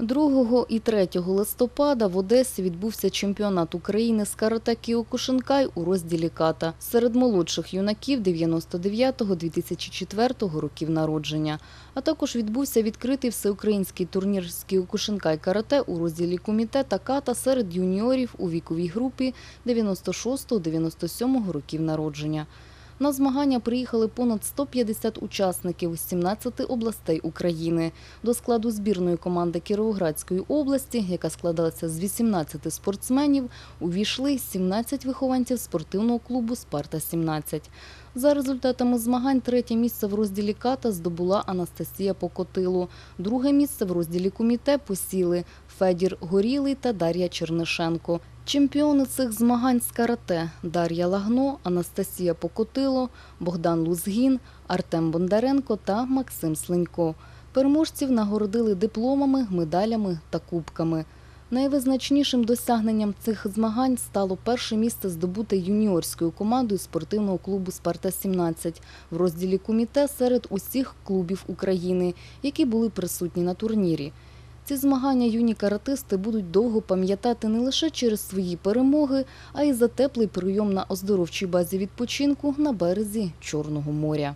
2 і 3 листопада в Одесі відбувся чемпіонат України з карате Кіокушинкай у розділі ката серед молодших юнаків 99-2004 років народження. А також відбувся відкритий всеукраїнський турнір з Кіокушинкай карате у розділі куміте та ката серед юніорів у віковій групі 96-97 років народження. На змагання приїхали понад 150 учасників з 17 областей України. До складу збірної команди Кіровоградської області, яка складалася з 18 спортсменів, увійшли 17 вихованців спортивного клубу «Спарта-17». За результатами змагань третє місце в розділі ката здобула Анастасія Покотило. Друге місце в розділі куміте посіли Федір Горілий та Дар'я Чернишенко. Чемпіони цих змагань з карате Дар'я Лагно, Анастасія Покотило, Богдан Лузгін, Артем Бондаренко та Максим Слинько. Переможців нагородили дипломами, медалями та кубками. Найвизначнішим досягненням цих змагань стало перше місце здобуте юніорською командою спортивного клубу «Спарта-17» в розділі куміте серед усіх клубів України, які були присутні на турнірі. Ці змагання юні каратисти будуть довго пам'ятати не лише через свої перемоги, а й за теплий прийом на оздоровчій базі відпочинку на березі Чорного моря.